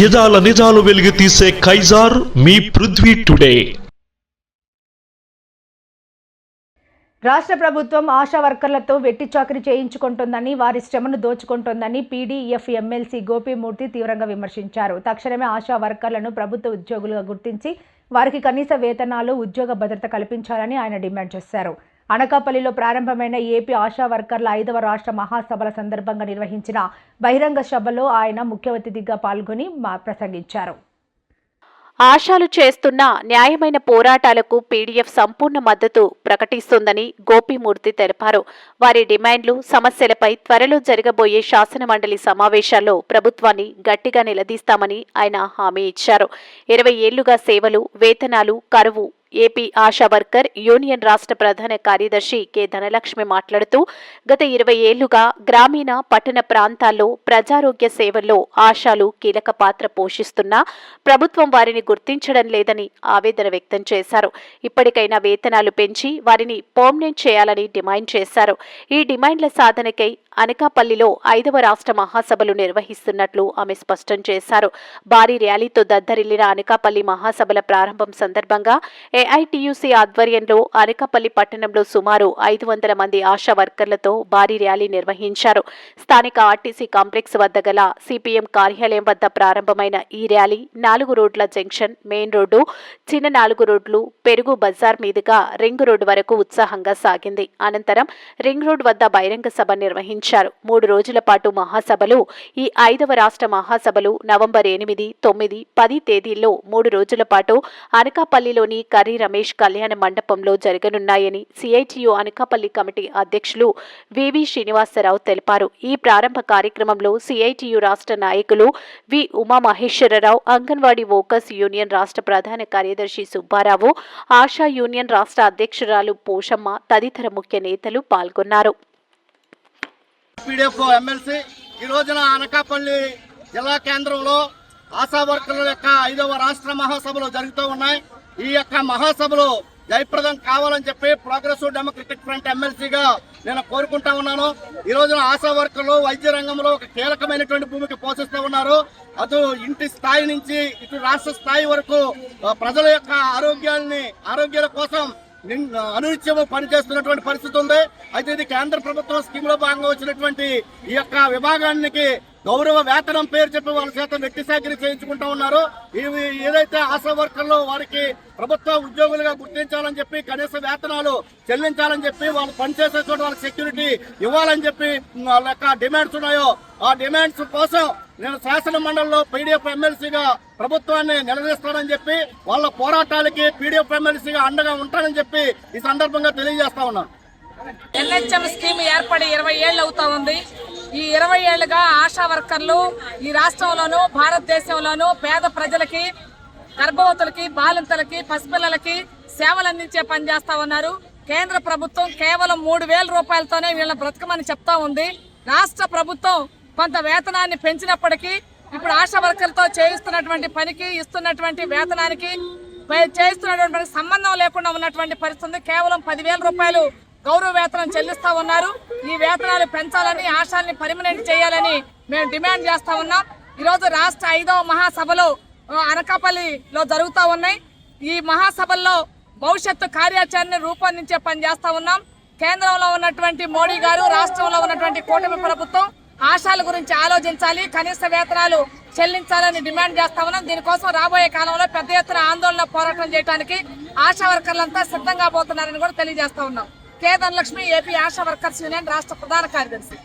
యదాల నిజాలు వెలుగు తీసే కైజార్ మీ పృథ్వీ టుడే. రాష్ట్ర ప్రభుత్వం ఆశా వర్కర్లతో వెట్టి చాకరీ చేయించుకుంటోందని వారి శ్రమను దోచుకుంటోందని పీడీఎఫ్ ఎమ్మెల్సీ గోపీమూర్తి తీవ్రంగా విమర్శించారు. తక్షణమే ఆశా వర్కర్లను ప్రభుత్వ ఉద్యోగులుగా గుర్తించి వారికి కనీస వేతనాలు ఉద్యోగ భద్రత కల్పించాలని ఆయన డిమాండ్ చేశారు. అనకాపల్లిలో ప్రారంభమైన ఏపీ ఆశా వర్కర్ల ఐదవ రాష్ట్ర మహాసభల సందర్భంగా నిర్వహించిన బహిరంగ సభలో ఆయన ముఖ్య అతిథిగా పాల్గొని మా- ప్రసంగించారు. ఆశాలు చేస్తున్న న్యాయమైన పోరాటాలకు పీడీఎఫ్ సంపూర్ణ మద్దతు ప్రకటిస్తుందని గోపిమూర్తి తెలిపారు. వారి డిమాండ్లు సమస్యలపై త్వరలో జరగబోయే శాసనమండలి సమావేశాల్లో ప్రభుత్వాన్ని గట్టిగా నిలదీస్తామని ఆయన హామీ ఇచ్చారు. ఇరవై ఏళ్ళుగా సేవలు వేతనాలు కరువు ఏపీ ఆశా వర్కర్ యూనియన్ రాష్ట్ర ప్రధాన కార్యదర్శి కె ధనలక్ష్మి మాట్లాడుతూ గత ఇరవై ఏళ్ళుగా గ్రామీణ పట్టణ ప్రాంతాల్లో ప్రజారోగ్య సేవల్లో ఆశాలు కీలక పాత్ర పోషిస్తున్నా ప్రభుత్వం వారిని గుర్తించడం లేదని ఆవేదన వ్యక్తం చేశారు. ఇప్పటికైనా వేతనాలు పెంచి వారిని పర్మనెంట్ చేయాలని డిమాండ్ చేశారు. ఈ డిమాండ్ల సాధనకై అనకాపల్లిలో ఐదవ రాష్ట్ర మహాసభలు నిర్వహిస్తున్నట్లు ఆమె స్పష్టం చేశారు. భారీ ర్యాలీతో దద్దరిల్లిన అనకాపల్లి మహాసభల ప్రారంభం సందర్భంగా ఏఐటియుసి ఆధ్వర్యంలో అనకాపల్లి పట్టణంలో సుమారు ఐదు వందల మంది ఆశా వర్కర్లతో భారీ ర్యాలీ నిర్వహించారు. స్థానిక ఆర్టీసీ కాంప్లెక్స్ వద్ద గల సిపిఎం కార్యాలయం వద్ద ప్రారంభమైన ఈ ర్యాలీ నాలుగు రోడ్ల జంక్షన్ మెయిన్ రోడ్డు చిన్న నాలుగు రోడ్లు పెరుగు బజార్ మీదుగా రింగ్ రోడ్డు వరకు ఉత్సాహంగా సాగింది. అనంతరం రింగ్ రోడ్ వద్ద బహిరంగ సభ నిర్వహించారు. మూడు రోజుల పాటు మహాసభలు ఈ ఐదవ రాష్ట్ర మహాసభలు నవంబర్ ఎనిమిది తొమ్మిది పది తేదీల్లో మూడు రోజుల పాటు అనకాపల్లిలోని కర్రీ రమేష్ కళ్యాణ మండపంలో జరగనున్నాయని సిఐటియు అనకాపల్లి కమిటీ అధ్యక్షులు వివి శ్రీనివాసరావు తెలిపారు. ఈ ప్రారంభ కార్యక్రమంలో సిఐటియు రాష్ట్ర నాయకులు V Umamaheswararao anganwadi workers union రాష్ట్ర ప్రధాన కార్యదర్శి సుబ్బారావు ఆశా యూనియన్ రాష్ట్ర అధ్యక్షురాలు పోషమ్మ తదితర ముఖ్య నేతలు పాల్గొన్నారు. ఈ రోజున అనకాపల్లి జిల్లా కేంద్రంలో ఆశా వర్కర్ల యొక్క ఐదవ రాష్ట్ర మహాసభలు జరుగుతూ ఉన్నాయి. ఈ యొక్క మహాసభలు జయప్రదం కావాలని చెప్పి ప్రోగ్రెసివ్ డెమోక్రటిక్ ఫ్రంట్ ఎమ్మెల్సీగా నేను కోరుకుంటా ఉన్నాను. ఈ రోజున ఆశా వర్కర్లు వైద్య రంగంలో ఒక కీలకమైనటువంటి భూమికి పోషిస్తూ ఉన్నారు. అటు ఇంటి స్థాయి నుంచి ఇటు రాష్ట్ర స్థాయి వరకు ప్రజల యొక్క ఆరోగ్యాన్ని ఆరోగ్యాల కోసం నిన్- అనునిత్యము పనిచేస్తున్నటువంటి పరిస్థితి ఉంది. అయితే ఇది కేంద్ర ప్రభుత్వం స్కీమ్లో భాగంగా వచ్చినటువంటి ఈ యొక్క విభాగానికి గౌరవ వేతనం పేరు చెప్పి వాళ్ళ చేత నెట్టి సాకిరీ చేయించుకుంటా ఉన్నారు. ఇవి ఏదైతే ఆశా వర్కర్లు వారికి ప్రభుత్వ ఉద్యోగులుగా గుర్తించాలని చెప్పి కనీస వేతనాలు చెల్లించాలని చెప్పి వాళ్ళు పనిచేసే చోట వాళ్ళకి సెక్యూరిటీ ఇవ్వాలని చెప్పి వాళ్ళ యొక్క డిమాండ్స్ ఉన్నాయో ఆ డిమాండ్స్ కోసం నేను శాసన మండలిలో పీడీఎఫ్ ఎమ్మెల్సీగా ప్రభుత్వాన్ని నిలదీస్తానని చెప్పి వాళ్ళ పోరాటాలకి పీడీఎఫ్ ఎమ్మెల్సీగా అండగా ఉంటానని చెప్పి ఈ సందర్భంగా తెలియజేస్తా ఉన్నాను. ఎన్హెచ్ఎం స్కీమ్ ఏర్పడి ఇరవై ఏళ్ళు అవుతా ఉంది. ఈ ఇరవై ఏళ్ళుగా ఆశా వర్కర్లు ఈ రాష్ట్రంలోనూ భారతదేశంలోనూ పేద ప్రజలకి గర్భవతులకి బాలింతలకి పసిపిల్లలకి సేవలు అందించే పని చేస్తా ఉన్నారు. కేంద్ర ప్రభుత్వం కేవలం మూడు వేల రూపాయలతోనే వీళ్ళని బ్రతకమని చెప్తా ఉంది. రాష్ట్ర ప్రభుత్వం కొంత వేతనాన్ని పెంచినప్పటికీ ఇప్పుడు ఆశా వర్కర్లతో చేయిస్తున్నటువంటి పనికి ఇస్తున్నటువంటి వేతనానికి చేయిస్తున్నటువంటి సంబంధం లేకుండా ఉన్నటువంటి పరిస్థితి కేవలం పదివేల రూపాయలు గౌరవ వేతనం చెల్లిస్తా ఉన్నారు. ఈ వేతనాలు పెంచాలని ఆశాల్ని పర్మనెంట్ చేయాలని మేము డిమాండ్ చేస్తా ఉన్నాం. ఈరోజు రాష్ట్ర ఐదవ మహాసభలు అనకాపల్లిలో జరుగుతూ ఉన్నాయి. ఈ మహాసభల్లో భవిష్యత్తు కార్యాచరణను రూపొందించే పని చేస్తూ ఉన్నాం. కేంద్రంలో ఉన్నటువంటి మోడీ గారు రాష్ట్రంలో ఉన్నటువంటి కూటమి ప్రభుత్వం ఆశాల గురించి ఆలోచించాలి కనీస వేతనాలు చెల్లించాలని డిమాండ్ చేస్తా ఉన్నాం. దీనికోసం రాబోయే కాలంలో పెద్ద ఎత్తున ఆందోళన పోరాటం చేయడానికి ఆశా వర్కర్లంతా సిద్ధంగా పోతున్నారని కూడా తెలియజేస్తా ఉన్నాం. K Dhanalakshmi AP ASHA workers union రాష్ట్ర ప్రధాన కార్యదర్శి.